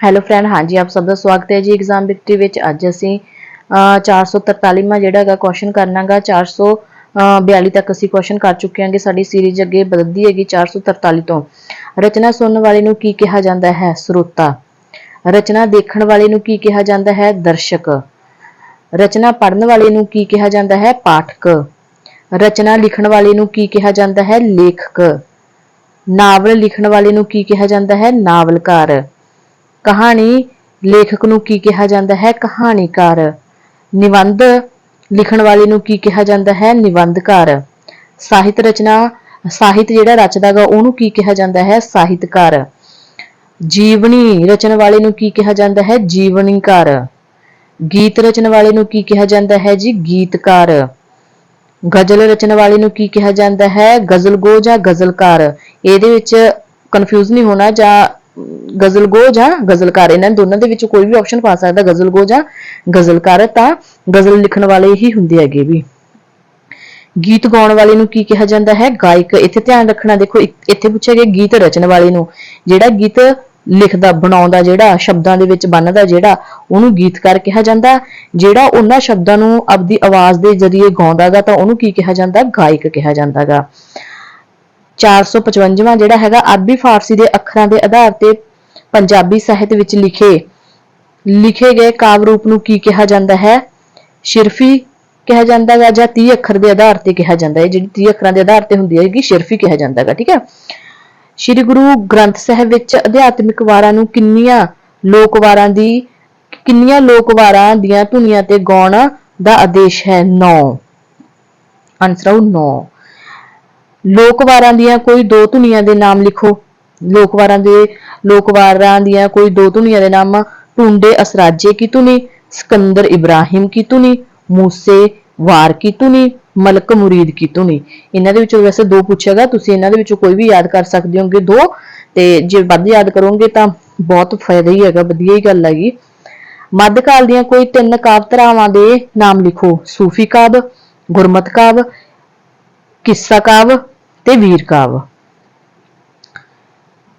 Hello friend ਹਾਂਜੀ ਆਪ ਸਭ ਦਾ ਸਵਾਗਤ ਹੈ ਜੀ ਐਗਜ਼ਾਮ ਬਿਕਟਰੀ ਵਿੱਚ। ਅੱਜ ਅਸੀਂ ਅਹ, 443ਵਾਂ ਜਿਹੜਾ ਹੈਗਾ ਕੁਐਸਚਨ ਕਰਨਾਗਾ 442 ਤੱਕ ਅਸੀਂ ਕੁਐਸਚਨ ਕਰ ਚੁੱਕੇ ਹਾਂਗੇ। ਸਾਡੀ ਸੀਰੀਜ਼ ਅੱਗੇ ਬਦਲਦੀ ਹੈਗੀ 443 ਤੋਂ। ਰਚਨਾ ਸੁਣਨ ਵਾਲੇ ਨੂੰ ਕੀ ਕਿਹਾ ਜਾਂਦਾ ਹੈ? ਸਰੋਤਾ। ਰਚਨਾ ਦੇਖਣ ਵਾਲੇ ਨੂੰ ਕੀ ਕਿਹਾ ਜਾਂਦਾ ਹੈ? ਦਰਸ਼ਕ। ਰਚਨਾ ਪੜ੍ਹਨ ਵਾਲੇ ਨੂੰ ਕੀ ਕਿਹਾ ਜਾਂਦਾ ਹੈ? ਪਾਠਕ। ਰਚਨਾ ਲਿਖਣ ਵਾਲੇ ਨੂੰ ਕੀ ਕਿਹਾ ਜਾਂਦਾ ਹੈ? ਲੇਖਕ। ਨਾਵਲ ਲਿਖਣ ਵਾਲੇ ਨੂੰ ਕੀ ਕਿਹਾ ਜਾਂਦਾ ਹੈ? ਨਾਵਲਕਾਰ। ਕਹਾਣੀ ਲੇਖਕ ਨੂੰ ਕੀ ਕਿਹਾ ਜਾਂਦਾ ਹੈ? ਕਹਾਣੀਕਾਰ। ਨਿਬੰਧ ਲਿਖਣ ਵਾਲੇ ਨੂੰ ਕੀ ਕਿਹਾ ਜਾਂਦਾ ਹੈ? ਨਿਬੰਧਕਾਰ। ਸਾਹਿਤ ਰਚਨਾ, ਸਾਹਿਤ ਜਿਹੜਾ ਰਚਦਾਗਾ ਉਹਨੂੰ ਕੀ ਕਿਹਾ ਜਾਂਦਾ ਹੈ? ਸਾਹਿਤਕਾਰ। ਜੀਵਨੀ ਰਚਨ ਵਾਲੇ ਨੂੰ ਕੀ ਕਿਹਾ ਜਾਂਦਾ ਹੈ? ਜੀਵਨੀਕਾਰ। ਗੀਤ ਰਚਨ ਵਾਲੇ ਨੂੰ ਕੀ ਕਿਹਾ ਜਾਂਦਾ ਹੈ ਜੀ? ਗੀਤਕਾਰ। ਗਜ਼ਲ ਰਚਨ ਵਾਲੇ ਨੂੰ ਕੀ ਕਿਹਾ ਜਾਂਦਾ ਹੈ? ਗਜ਼ਲਗੋ ਜਾਂ ਗਜ਼ਲਕਾਰ? ਇਹਦੇ ਵਿੱਚ ਕਨਫਿਊਜ਼ ਨਹੀਂ ਹੋਣਾ ਜਾਂ ਗਜ਼ਲਗੋ ਜਾਂ ਗਜ਼ਲਕਾਰ, ਇਹਨਾਂ ਦੋਨਾਂ ਦੇ ਵਿੱਚ ਕੋਈ ਵੀ ਆਪਸ਼ਨ ਪਾ ਸਕਦਾ ਗਜ਼ਲਗੋ ਜਾਂ ਗਜ਼ਲਕਾਰ, ਤਾਂ ਗਜ਼ਲ ਲਿਖਣ ਵਾਲੇ ਹੀ ਹੁੰਦੇ ਹੈਗੇ ਵੀ। ਗੀਤ ਗਾਉਣ ਵਾਲੇ ਨੂੰ ਕੀ ਕਿਹਾ ਜਾਂਦਾ ਹੈ? ਗਾਇਕ, ਇੱਥੇ ਧਿਆਨ ਰੱਖਣਾ, ਦੇਖੋ ਇੱਥੇ ਪੁੱਛਿਆ ਗਿਆ ਗੀਤ ਰਚਨ ਵਾਲੇ ਨੂੰ, ਜਿਹੜਾ ਗੀਤ ਲਿਖਦਾ, ਬਣਾਉਂਦਾ, ਜਿਹੜਾ ਸ਼ਬਦਾਂ ਦੇ ਵਿੱਚ ਬੰਨਦਾ, ਜਿਹੜਾ ਉਹਨੂੰ ਗੀਤਕਾਰ ਕਿਹਾ ਜਾਂਦਾ, ਜਿਹੜਾ ਉਹਨਾਂ ਸ਼ਬਦਾਂ ਨੂੰ ਆਪਦੀ ਆਵਾਜ਼ ਦੇ ਜ਼ਰੀਏ ਗਾਉਂਦਾਗਾ ਤਾਂ ਉਹਨੂੰ ਕੀ ਕਿਹਾ ਜਾਂਦਾ? ਗਾਇਕ ਕਿਹਾ ਜਾਂਦਾਗਾ 455ਵਾਂ ਜਿਹੜਾ ਹੈਗਾ ਅਰਬੀ ਫਾਰਸੀ ਦੇ ਅੱਖਰਾਂ ਦੇ ਆਧਾਰ ਤੇ ਪੰਜਾਬੀ ਸਾਹਿਤ ਵਿੱਚ ਲਿਖੇ ਲਿਖੇ ਗਏ ਕਾਵਿ ਰੂਪ ਨੂੰ ਕੀ ਕਿਹਾ ਜਾਂਦਾ ਹੈ? ਸ਼ਿਰਫੀ ਕਿਹਾ ਜਾਂਦਾ ਹੈ ਜਾਂ 30 ਅੱਖਰ ਦੇ ਆਧਾਰ ਤੇ ਕਿਹਾ ਜਾਂਦਾ ਹੈ, ਜਿਹੜੀ 30 ਅੱਖਰਾਂ ਦੇ ਆਧਾਰ ਤੇ ਹੁੰਦੀ ਹੈਗੀ ਸ਼ਿਰਫੀ ਕਿਹਾ ਜਾਂਦਾ ਹੈਗਾ ਠੀਕ ਹੈ? ਸ਼੍ਰੀ ਗੁਰੂ ਗ੍ਰੰਥ ਸਾਹਿਬ ਵਿੱਚ ਅਧਿਆਤਮਿਕ ਵਾਰਾਂ ਨੂੰ ਕਿੰਨੀਆਂ ਲੋਕ ਵਾਰਾਂ ਦੀ, ਕਿੰਨੀਆਂ ਲੋਕ ਵਾਰਾਂ ਦੀਆਂ ਧੁਨੀਆਂ ਤੇ ਗਾਉਣ ਦਾ ਆਦੇਸ਼ ਹੈ? 9 ਆਨਸਰ ਆਉ 9 ਲੋਕਵਾਰਾਂ ਦੀਆਂ ਕੋਈ ਦੋ ਧੁਨੀਆਂ ਦੇ ਨਾਮ ਲਿਖੋ। ਲੋਕਵਾਰਾਂ ਦੇ, ਲੋਕਵਾਰਾਂ ਦੀਆਂ ਕੋਈ ਦੋ ਧੁਨੀਆਂ ਦੇ ਨਾਮ ਟੁੰਡੇ ਅਸਰਾਜੇ ਕੀ ਧੁਨੀ, ਸਿਕੰਦਰ ਇਬਰਾਹਿਮ ਕੀ ਧੁਨੀ, ਮੂਸੇ ਵਾਰ ਕੀ ਧੁਨੀ, ਮਲਕ ਮੁਰੀਦ ਕੀ ਧੁਨੀ। ਇਹਨਾਂ ਦੇ ਵਿੱਚੋਂ ਵੈਸੇ ਦੋ ਪੁੱਛੇਗਾ ਤੁਸੀਂ ਇਹਨਾਂ ਦੇ ਵਿੱਚੋਂ ਕੋਈ ਵੀ ਯਾਦ ਕਰ ਸਕਦੇ ਹੋਗੇ ਦੋ। ਤੇ ਜੇ ਵੱਧ ਯਾਦ ਕਰੋਗੇ ਤਾਂ ਬਹੁਤ ਫਾਇਦਾ ਹੀ ਹੈਗਾ, ਵਧੀਆ ਹੀ ਗੱਲ ਹੈਗੀ। ਮੱਧਕਾਲ ਦੀਆਂ ਕੋਈ ਤਿੰਨ ਕਾਵਿ ਧਰਾਵਾਂ ਦੇ ਨਾਮ ਲਿਖੋ। ਸੂਫੀ ਕਾਵਿ, ਗੁਰਮਤਿ ਕਾਵ ਕਿੱਸਾ ਕਾਵ ਤੇ ਵੀਰ ਕਾਵ।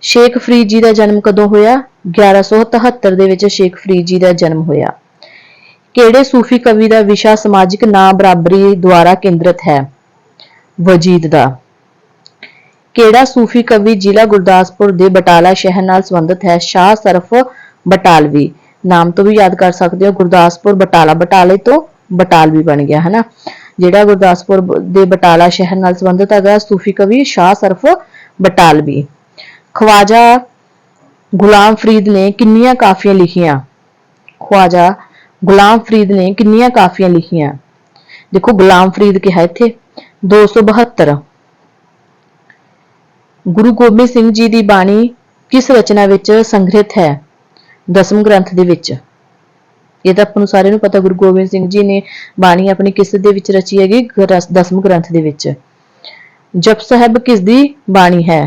ਸ਼ੇਖ ਫਰੀਦ ਜੀ ਦਾ ਜਨਮ ਕਦੋਂ ਹੋਇਆ? 1173 ਦੇ ਵਿੱਚ ਸ਼ੇਖ ਫਰੀਦ ਜੀ ਦਾ ਜਨਮ ਹੋਇਆ। ਕਿਹੜੇ ਸੂਫੀ ਕਵੀ ਦਾ ਵਿਸ਼ਾ ਸਮਾਜਿਕ ਨਾ ਬਰਾਬਰੀ ਦੁਆਰਾ ਕੇਂਦਰਿਤ ਹੈ? ਵਜੀਦ ਦਾ। ਕਿਹੜਾ ਸੂਫੀ ਕਵੀ ਜ਼ਿਲ੍ਹਾ ਗੁਰਦਾਸਪੁਰ ਦੇ ਬਟਾਲਾ ਸ਼ਹਿਰ ਨਾਲ ਸੰਬੰਧਿਤ ਹੈ? ਸ਼ਾਹ ਸਰਫ ਬਟਾਲਵੀ। ਨਾਮ ਤੋਂ ਵੀ ਯਾਦ ਕਰ ਸਕਦੇ ਹੋ, ਗੁਰਦਾਸਪੁਰ ਬਟਾਲਾ। ਬਟਾਲੇ ਤੋਂ ਬਟਾਲਵੀ ਬਣ ਗਿਆ ਹੈ ਨਾ ਜਿਹੜਾ ਗੁਰਦਾਸਪੁਰ ਦੇ ਬਟਾਲਾ ਸ਼ਹਿਰ ਨਾਲ ਸੰਬੰਧਿਤ ਹੈਗਾ, ਸੂਫੀ ਕਵੀ ਸ਼ਾਹ ਸਰਫ ਬਟਾਲਵੀ। ਖਵਾਜਾ ਗੁਲਾਮ ਫਰੀਦ ਨੇ ਕਿੰਨੀਆਂ ਕਾਫੀਆਂ ਲਿਖੀਆਂ? ਖਵਾਜਾ ਗੁਲਾਮ ਫਰੀਦ ਨੇ ਕਿੰਨੀਆਂ ਕਾਫੀਆਂ ਲਿਖੀਆਂ? ਦੇਖੋ, ਗੁਲਾਮ ਫਰੀਦ ਕਿਹਾ ਇੱਥੇ 272 ਗੁਰੂ ਗੋਬਿੰਦ ਸਿੰਘ ਜੀ ਦੀ ਬਾਣੀ ਕਿਸ ਰਚਨਾ ਵਿੱਚ ਸੰਗ੍ਰਹਿਤ ਹੈ? ਦਸਮ ਗ੍ਰੰਥ ਦੇ ਵਿੱਚ। ਇਹ ਤਾਂ ਆਪਾਂ ਨੂੰ ਸਾਰਿਆਂ ਨੂੰ ਪਤਾ ਗੁਰੂ ਗੋਬਿੰਦ ਸਿੰਘ ਜੀ ਨੇ ਬਾਣੀ ਆਪਣੀ ਕਿਸ ਦੇ ਵਿੱਚ ਰਚੀ ਹੈਗੀ? ਦਸਮ ਗ੍ਰੰਥ ਦੇ ਵਿੱਚ। ਜਪ ਸਾਹਿਬ ਕਿਸ ਦੀ ਬਾਣੀ ਹੈ?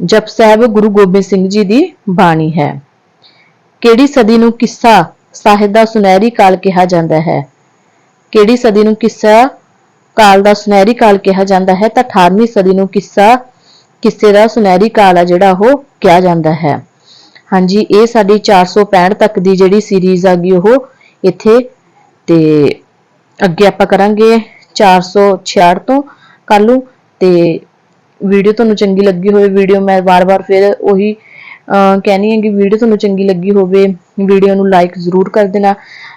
ਜਪ ਸਾਹਿਬ ਗੁਰੂ ਗੋਬਿੰਦ ਸਿੰਘ ਜੀ ਦੀ ਬਾਣੀ ਹੈ। ਕਿਹੜੀ ਸਦੀ ਨੂੰ ਕਿੱਸਾ ਸਾਹਿਤ ਦਾ ਸੁਨਹਿਰੀ ਕਾਲ ਕਿਹਾ ਜਾਂਦਾ ਹੈ? ਕਿਹੜੀ ਸਦੀ ਨੂੰ ਕਿੱਸਾ ਕਾਲ ਦਾ ਸੁਨਹਿਰੀ ਕਾਲ ਕਿਹਾ ਜਾਂਦਾ ਹੈ? ਤਾਂ 18ਵੀਂ ਸਦੀ ਨੂੰ ਕਿੱਸਾ ਕਿੱਸੇ ਦਾ ਸੁਨਹਿਰੀ ਕਾਲ ਆ ਜਿਹੜਾ ਉਹ ਕਿਹਾ ਜਾਂਦਾ ਹੈ। ਹਾਂਜੀ, ਇਹ ਸਾਡੀ 465 ਤੱਕ ਦੀ ਜਿਹੜੀ ਸੀਰੀਜ਼ ਆ ਗਈ ਉਹ ਇੱਥੇ ਤੇ ਅੱਗੇ ਆਪਾਂ ਕਰਾਂਗੇ 466 ਤੋਂ ਕੱਲ ਨੂੰ ਤੇ ਵੀਡੀਓ ਤੁਹਾਨੂੰ ਚੰਗੀ ਲੱਗੀ ਹੋਵੇ ਵੀਡੀਓ ਮੈਂ ਵਾਰ-ਵਾਰ ਫਿਰ ਉਹੀ ਅਹ ਕਹਿਣੀ ਹੈ ਕਿ ਵੀਡੀਓ ਤੁਹਾਨੂੰ ਚੰਗੀ ਲੱਗੀ ਹੋਵੇ ਵੀਡੀਓ ਨੂੰ ਲਾਈਕ ਜ਼ਰੂਰ ਕਰ ਦੇਣਾ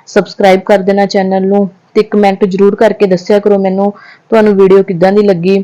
ਸਬਸਕ੍ਰਾਈਬ ਕਰ ਦੇਣਾ ਚੈਨਲ ਨੂੰ ਤੇ ਕਮੈਂਟ ਜ਼ਰੂਰ ਕਰਕੇ ਦੱਸਿਆ ਕਰੋ ਮੈਨੂੰ, ਤੁਹਾਨੂੰ ਵੀਡੀਓ ਕਿੱਦਾਂ ਦੀ ਲੱਗੀ